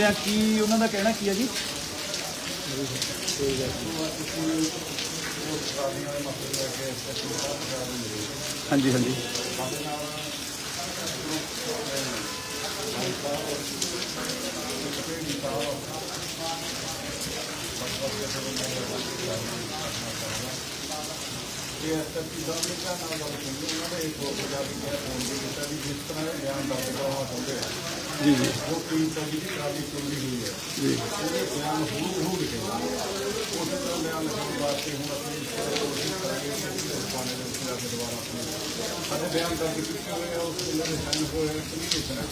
ਮਿਲੇ ਕੀ ਉਹਨਾਂ ਦਾ ਕਹਿਣਾ ਕੀ ਹੈ ਜੀ? ਹਾਂਜੀ ਹਾਂਜੀ। ਇਹ ਐਸਪੀ ਸਾਹਿਬ ਨੇ ਕਿਹਾ ਨਾਲ ਗੱਲ ਕੀਤੀ ਉਹਨਾਂ ਨੇ ਇੱਕ ਪੰਜਾਬੀ ਦਾ ਫੋਨ ਵੀ ਕੀਤਾ ਵੀ ਜਿਸ ਤਰ੍ਹਾਂ ਇਹ ਬਿਆਨ ਦਰਜ ਕਰਵਾ ਚਾਹੁੰਦੇ ਆ ਜੀ ਜੀ। ਉਹ ਤਿੰਨ ਸੌ ਦੀ ਟਰਾਲੀ ਚੋਰੀ ਹੋਈ ਹੈ ਜੀ। ਉਹਦੇ ਬਿਆਨ ਹੂ ਹੂ ਲਿਖੇ ਉਸੇ ਤਰ੍ਹਾਂ ਬਿਆਨ ਲਿਖਣ ਵਾਸਤੇ ਹੁਣ ਅਸੀਂ ਕੋਸ਼ਿਸ਼ ਕਰਾਂਗੇ ਕਿ ਅਸੀਂ ਉਸ ਬਾਣੇ ਦੇ ਵਿੱਚ ਆਪਣੇ ਸਾਡੇ ਬਿਆਨ ਦਰਜ ਕੀਤੇ ਹੋਏ ਉਸ ਦੇ ਸਾਈਨ ਹੋਏ ਐਪਲੀਕੇਸ਼ਨ ਹੈ।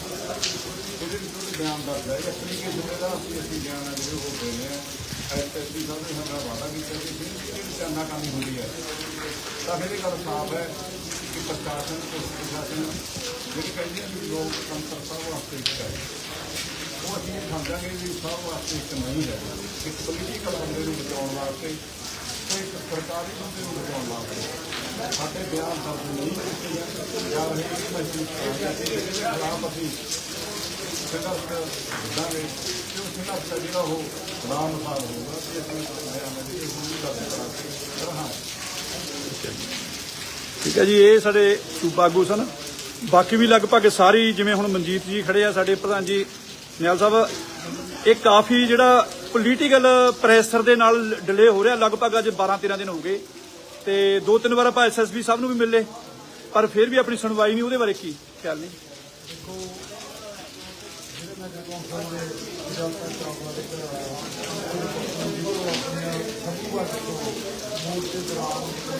ਉਹਦੇ ਵਿੱਚ ਉਹਦੇ ਬਿਆਨ ਦਰਜ ਹੈ ਐਪਲੀਕੇਸ਼ਨ ਦਾ ਅਸੀਂ ਬਿਆਨ ਆ ਜਿਹੜੇ ਉਹ ਦੇਣੇ ਆ ਐਸਪੀ ਸਾਹਿਬ ਨੇ ਸਾਡਾ ਵਾਅਦਾ ਕੀਤਾ ਕਿ ਜੇ ਇਹਦੇ ਵਿੱਚ ਹੁੰਦੀ ਹੈ, ਤਾਂ ਫਿਰ ਇਹ ਗੱਲ ਸਾਫ਼ ਹੈ। ਕਿ ਪ੍ਰਸ਼ਾਸਨ ਪੁਲਿਸ ਪ੍ਰਸ਼ਾਸਨ ਜਿਹੜੀ ਕਹਿੰਦੀ ਹੈ ਵੀ ਲੋਕ ਤੰਤਰ ਸਭ ਵਾਸਤੇ ਇੱਕ ਹੈ ਉਹ ਅਸੀਂ ਇਹ ਸਮਝਾਂਗੇ ਵੀ ਸਭ ਵਾਸਤੇ ਇੱਕ ਨਹੀਂ ਹੈ ਇੱਕ ਪੋਲੀਟੀਕਲ ਬੰਦੇ ਨੂੰ ਬਚਾਉਣ ਵਾਸਤੇ ਤੇ ਇੱਕ ਸਰਕਾਰੀ ਬੰਦੇ ਨੂੰ ਬਚਾਉਣ ਵਾਸਤੇ ਸਾਡੇ ਬਿਆਨ ਦਰਜ ਨਹੀਂ ਕੀਤੇ ਜਾਂਦੇ ਜਾ ਰਹੇ ਇਹ ਮਹਿਸੂਸ ਕਰਾਂਗੇ ਕਿ ਇਹਦੇ ਖਿਲਾਫ ਅਸੀਂ ਸੰਘਰਸ਼ ਦਾਂਗੇ ਕਿ ਉਹ ਸੰਘਰਸ਼ ਹੈ ਜਿਹੜਾ ਉਹ ਨਾਮ ਅਨੁਸਾਰ ਹੋਊਗਾ ਕਿ ਅਸੀਂ ਬਿਆਨ ਦੇ ਇਹ ਹੁਣੀ ਗੱਲ ਕਰਾਂਗੇ ਰਹਾਂਗੇ ਠੀਕ ਹੈ ਜੀ, ਇਹ ਸਾਡੇ ਸੂਬਾ ਆਗੂ ਸਨ। ਬਾਕੀ ਵੀ ਲਗਭਗ ਸਾਰੀ ਜਿਵੇਂ ਹੁਣ ਮਨਜੀਤ ਜੀ ਖੜੇ ਆ, ਸਾਡੇ ਪ੍ਰਧਾਨ ਜੀ ਨਿਆਲ ਸਾਹਿਬ, ਇਹ ਕਾਫੀ ਜਿਹੜਾ ਪੋਲੀਟੀਕਲ ਪ੍ਰੈਸ਼ਰ ਦੇ ਨਾਲ ਡਿਲੇ ਹੋ ਰਿਹਾ। ਲਗਭਗ ਅੱਜ 12 13 ਦਿਨ ਹੋ ਗਏ ਤੇ ਦੋ ਤਿੰਨ ਵਾਰ ਆਪਾਂ ਐਸਐਸਪੀ ਸਾਹਿਬ ਨੂੰ ਵੀ ਮਿਲੇ, ਪਰ ਫਿਰ ਵੀ ਆਪਣੀ ਸੁਣਵਾਈ ਨਹੀਂ, ਉਹਦੇ ਬਾਰੇ ਕੀ ਖਿਆਲ ਨਹੀਂ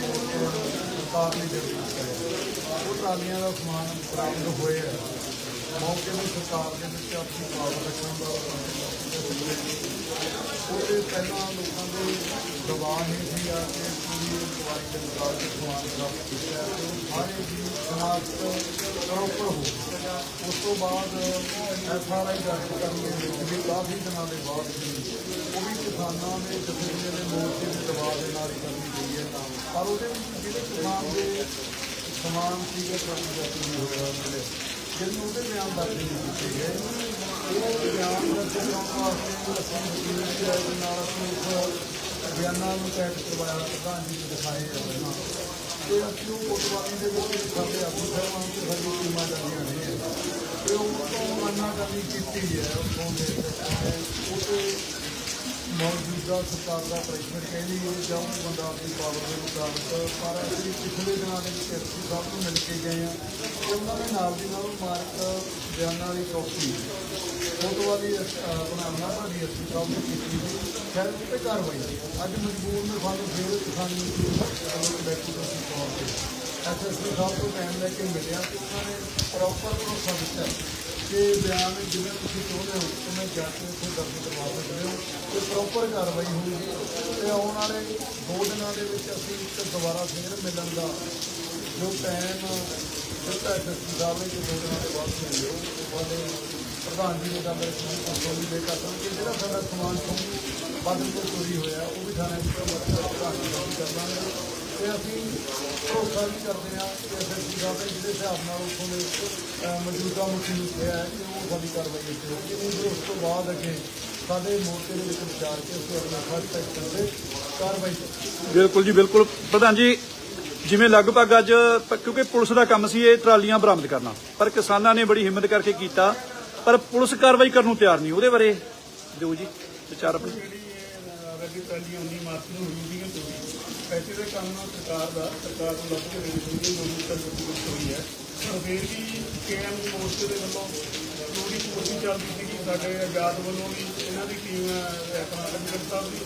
ਜਿਹੜੇ ਮੈਂ ਜਦੋਂ ਸਾਡੇ ਉਹ ਟਰਾਲੀਆਂ ਦਾ ਸਮਾਨ ਬਰਾਮਦ ਹੋਇਆ। ਆ ਮੌਕੇ ਤੇ ਸਰਕਾਰ ਦੇ ਵਿੱਚ ਆਪਣੀ ਪਾਵਰ ਰੱਖਣ ਦਾ ਉਹਦੇ ਪਹਿਲਾਂ ਲੋਕਾਂ ਦੇ ਦਬਾਅ ਨਹੀਂ ਸੀ ਆ ਕਿ ਪੂਰੀ ਦਵਾਈ ਦੇ ਮੁਤਾਬਕ ਸਮਾਨ ਪ੍ਰਾਪਤ ਕੀਤਾ ਸਾਰੇ ਦੀ ਸਮਾਜ ਪ੍ਰੋਪਰ ਹੋ ਉਸ ਤੋਂ ਬਾਅਦ ਐਫ ਆਰ ਆਈ ਦਰਜ ਕਰਨ ਦੇ ਵਿੱਚ ਵੀ ਕਾਫੀ ਦਿਨਾਂ ਦੇ ਬਾਅਦ ਵੀ ਉਹ ਵੀ ਕਿਸਾਨਾਂ ਦੇ ਜਥੇਬੰਦੀਆਂ ਦੇ ਮੋਰਚੇ ਦੇ ਦਬਾਅ ਦੇ ਨਾਲ ਕਰਨੀ ਗਈ ਹੈ। ਪਰ ਉਹਦੇ ਵਿੱਚ ਜਿਹੜੇ ਕਿਸਾਨ ਦੇ ਸਮਾਨ ਸੀਗੇ ਤੁਹਾਨੂੰ ਜੱਤੀ ਹੋਇਆ ਮਿਲੇ ਜਿਹਨੂੰ ਉਹਦੇ ਬਿਆਨ ਦਰਜ ਨਹੀਂ ਕੀਤੇ ਗਏ। ਇਹ ਬਿਆਨ ਦਰਜ ਕਰਾਉਣ ਵਾਸਤੇ ਅਸੀਂ ਵਕੀਲ ਦੀ ਰਾਏ ਨਾਲ ਅਸੀਂ ਉਸ ਬਿਆਨਾਂ ਨੂੰ ਟੈਟ ਕਰਵਾਇਆ, ਪ੍ਰਧਾਨ ਜੀ ਨੂੰ ਦਿਖਾਏ ਆ ਪਹਿਲਾਂ ਤੇ ਅਸੀਂ ਉਹ ਕੋਟਵਾਲੀ ਦੇ ਵਿੱਚ ਸਾਡੇ ਆਪੂ ਸਾਹਿਬਾਨ ਤੇ ਸਾਡੀ ਟੀਮਾਂ ਜਾਂਦੀਆਂ ਨੇ। ਤੇ ਉਹ ਤੋਂ ਮੰਨਾ ਕਰਨੀ ਕੀਤੀ ਹੈ ਉਦੋਂ ਦੇ ਪੰਜਾਬ ਸਰਕਾਰ ਦਾ ਪ੍ਰੈਸ਼ਰ ਕਹਿੰਦੀ ਹੈ ਜਾਂ ਉਹ ਬੰਦਾ ਆਪਣੀ ਪਾਵਰ ਦੇ ਮੁਤਾਬਕ, ਪਰ ਅਸੀਂ ਪਿਛਲੇ ਦਿਨਾਂ ਦੇ ਵਿੱਚ ਐਸਪੀ ਸਾਹਿਬ ਨੂੰ ਮਿਲ ਕੇ ਗਏ ਆ ਤੇ ਉਹਨਾਂ ਨੇ ਨਾਲ ਦੀ ਨਾਲ ਮਾਰਕ ਬਿਆਨਾਂ ਦੀ ਕਾਪੀ ਫੋਟੋ ਵਾਲੀ ਆਪਣਾ ਨਾਭਾ ਦੀ ਐਸਪੀ ਸਾਹਿਬ ਨੇ ਕੀਤੀ ਸੀ। ਖੈਰ ਉਸ ਤੇ ਕਾਰਵਾਈ ਅੱਜ ਮਜਬੂਰ ਨੇ ਸਾਨੂੰ ਫਿਰ ਕਿਸਾਨੀ ਐਸਐਸਪੀ ਸਾਹਿਬ ਤੋਂ ਟਾਈਮ ਲੈ ਕੇ ਮਿਲਿਆ ਤੇ ਉਹਨਾਂ ਨੇ ਪ੍ਰੋਪਰ ਭਰੋਸਾ ਦਿੱਤਾ ਕਿ ਬਿਆਨ ਜਿਵੇਂ ਤੁਸੀਂ ਚਾਹੁੰਦੇ ਹੋ ਉਵੇਂ ਜਾ ਕੇ ਉੱਥੇ ਦਰਜ ਕਰਵਾ ਸਕਦੇ ਹੋ ਤੇ ਪ੍ਰੋਪਰ ਕਾਰਵਾਈ ਹੋਊਗੀ। ਤੇ ਆਉਣ ਵਾਲੇ ਦੋ ਦਿਨਾਂ ਦੇ ਵਿੱਚ ਅਸੀਂ ਇੱਕ ਦੁਬਾਰਾ ਫੇਰ ਮਿਲਣ ਦਾ ਜੋ ਟਾਈਮ ਦਿੱਤਾ ਐਸਐਸਪੀ ਸਾਹਿਬ ਨੇ ਕਿ ਦੋ ਦਿਨਾਂ ਦੇ ਬਾਅਦ ਮਿਲਿਓ ਤੁਹਾਡੇ ਪ੍ਰਧਾਨ ਜੀ ਨੇ ਗੱਲ ਕੀਤੀ ਦੇ ਕਰਨ ਕਿ ਜਿਹੜਾ ਸਾਡਾ ਸਮਾਨ ਤੋਂ ਬਾਦਲ ਤੋਂ ਚੋਰੀ ਹੋਇਆ, ਉਹ ਵੀ ਥਾਣੇ ਵਿੱਚ ਪ੍ਰਧਾਨ ਜੀ ਨਾਲ ਤੇ ਅਸੀਂ ਭਰੋਸਾ ਵੀ ਕਰਦੇ ਹਾਂ ਕਿ ਐਸਐਸਪੀ ਸਾਹਿਬ ਨੇ ਜਿਹੜੇ ਹਿਸਾਬ ਨਾਲ ਉੱਥੋਂ ਦੇ ਅਹ, ਮੌਜੂਦਾ ਮੁਖੀ ਨੂੰ ਕਿਹਾ ਹੈ ਕਿ ਉਹ ਸਾਡੀ ਕਾਰਵਾਈ ਇੱਥੇ ਹੋਊਗੀ ਉਹਦੇ ਉਸ ਤੋਂ ਬਾਅਦ ਅੱਗੇ ਸਾਡੇ ਮੋਰਚੇ ਦੇ ਵਿੱਚ ਵਿਚਾਰ ਕੇ ਅਸੀਂ ਆਪਣਾ ਫਸਟ ਐਕਸ਼ਨ ਤੇ ਕਾਰਵਾਈ ਕਰਾਂਗੇ ਬਿਲਕੁਲ ਜੀ ਬਿਲਕੁਲ। ਪ੍ਰਧਾਨ ਜੀ ਜਿਵੇਂ ਲਗਭਗ ਅੱਜ ਪ- ਕਿਉਂਕਿ ਪੁਲਿਸ ਦਾ ਕੰਮ ਸੀ ਇਹ ਟਰਾਲੀਆਂ ਬਰਾਮਦ ਕਰਨਾ ਪਰ ਕਿਸਾਨਾਂ ਨੇ ਬੜੀ ਹਿੰਮਤ ਕਰਕੇ ਕੀਤਾ ਪਰ ਪੁਲਿਸ ਕਾਰਵਾਈ ਕਰਨ ਨੂੰ ਤਿਆਰ ਨਹੀਂ ਉਹਦੇ ਬਾਰੇ ਦਿਓ ਜੀ ਵਿਚਾਰ ਆਪਣੇ। ਜਿਹੜੀ ਇਹ ਰੱਦੀ 19 ਮਾਰਚ ਨੂੰ ਹੋਈ ਸੀਗੀ ਪੈਸੇ ਦੇ ਕੰਮ ਨਾਲ ਸਰਕਾਰ ਦਾ, ਸਰਕਾਰ ਨੂੰ ਲੱਭ ਕੇ ਦੇਣੀ ਚਾਹੀਦੀ ਲੋਕ ਤਾਂ ਜੁੱਤੀ ਹੋਈ ਹੈ। ਪਰ ਫਿਰ ਵੀ ਕੇਐਮ ਮੋਰਚੇ ਦੇ ਵੱਲੋਂ ਚੋਰੀ ਕੋਸ਼ਿਸ਼ ਚੱਲਦੀ ਸੀਗੀ ਸਾਡੇ ਆਜ਼ਾਦ ਵੱਲੋਂ ਵੀ ਇਹਨਾਂ ਦੀ ਟੀਮ ਆਪਣਾ ਅਜਗਰ ਸਾਹਿਬ ਦੀ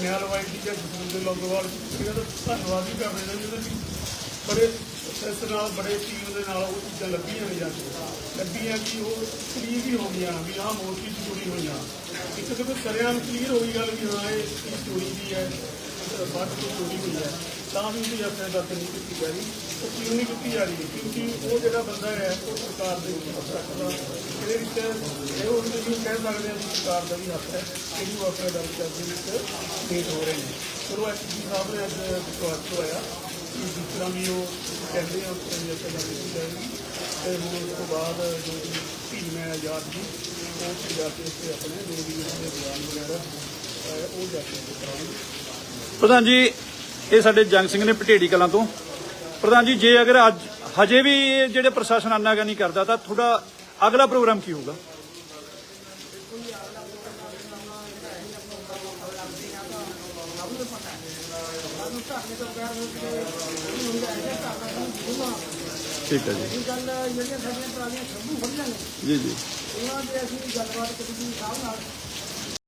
ਨਿਹਾਲ ਵਾਈਟ ਦੀ ਜਾਂ ਸਕੂਲ ਦੇ ਲੋਗੋਵਾਲ ਇਹਨਾਂ ਦਾ ਧੰਨਵਾਦ ਵੀ ਕਰਦੇ ਨੇ ਜਿਹਦੇ ਲਈ ਬੜੇ ਇਸ ਨਾਲ, ਬੜੇ ਟੀਮ ਦੇ ਨਾਲ ਉਹ ਚੀਜ਼ਾਂ ਲੱਭੀਆਂ ਨੇ ਜਾਂਦੀਆਂ ਲੱਭੀਆਂ ਕਿ ਉਹ ਕਲੀਅਰ ਵੀ ਹੋ ਗਈਆਂ ਵੀ ਆਹ ਮੋਰਚੀ 'ਚ ਚੋਰੀ ਹੋਈਆਂ ਇੱਕ ਜਦੋਂ ਸਰਿਆਂ ਨੂੰ ਕਲੀਅਰ ਹੋਈ ਗੱਲ ਵੀ ਹਾਂ, ਇਹ ਚੀਜ਼ ਚੋਰੀ ਦੀ ਹੈ ਬਾਅਦ ਤੋਂ ਚੋਰੀ ਹੋਈ ਹੈ। ਤਾਂ ਵੀ ਉਹਦੀ ਆਪਣੇ ਦਰਜ ਨਹੀਂ ਕੀਤੀ ਜਾ ਰਹੀ। ਉਹ ਕਿਉਂ ਨਹੀਂ ਕੀਤੀ ਜਾ ਰਹੀ? ਕਿਉਂਕਿ ਉਹ ਜਿਹੜਾ ਬੰਦਾ ਹੈ ਉਹ ਸਰਕਾਰ ਦੇ ਵਿੱਚ ਹੱਥ ਰੱਖਦਾ। ਇਹਦੇ ਵਿੱਚ ਇਹ ਉਹ ਨਹੀਂ ਕਹਿ ਸਕਦੇ ਹਾਂ ਵੀ ਸਰਕਾਰ ਦਾ ਵੀ ਹੱਥ ਹੈ ਕਿ ਉਹ ਆਪਣੇ ਦਰਜ ਦੇ ਵਿੱਚ ਸਟੇਟ ਹੋ ਰਹੇ ਨੇ। ਚਲੋ ਐਸਪੀ ਸਾਹਿਬ ਨੇ ਅੱਜ ਵਿਸ਼ਵਾਸ ਹੋਇਆ ਕਿ ਜਿਸ ਤਰ੍ਹਾਂ ਵੀ ਉਹ ਕਹਿੰਦੇ ਆ ਉਸ ਤਰ੍ਹਾਂ ਹੀ ਆਪਾਂ ਗੱਲ ਜਾਏਗੀ। ਤੇ ਹੁਣ ਉਸ ਤੋਂ ਬਾਅਦ ਜੋ ਵੀ ਟੀਮ ਹੈ ਆਜ਼ਾਦ ਦੀ ਉੱਥੇ ਜਾ ਕੇ ਉੱਥੇ ਆਪਣੇ ਜੋ ਵੀ ਇਹਨਾਂ ਦੇ ਬਿਆਨ ਵਗੈਰਾ ਅਹ, ਉਹ ਜਾ ਕੇ ਕਰਾਂਗੇ ਪ੍ਰਧਾਨ ਜੀ ਇਹ ਸਾਡੇ ਜੰਗ ਸਿੰਘ ਨੇ ਪਟੇੜੀ ਕਲਾਂ ਤੋਂ। ਪ੍ਰਧਾਨ ਜੀ ਜੇ ਅਗਰ ਅੱਜ ਹਜੇ ਵੀ ਇਹ ਜਿਹੜੇ ਪ੍ਰਸ਼ਾਸਨ ਆਨਾਕਾਨੀ ਕਰਦਾ ਤਾਂ ਤੁਹਾਡਾ ਅਗਲਾ ਪ੍ਰੋਗਰਾਮ ਕੀ ਹੋਊਗਾ? ਠੀਕ ਹੈ ਜੀ। ਗੱਲ ਜਿਹੜੀਆਂ ਸਾਡੀਆਂ ਪੁਰਾਣੀਆਂ ਸ਼ੰਭੂ ਫੜੀਆਂ ਨੇ ਜੀ ਜੀ। ਉਹਨਾਂ ਦੇ ਅਸੀਂ ਗੱਲਬਾਤ ਕਰੀ ਸਾਹਿਬ ਨਾਲ।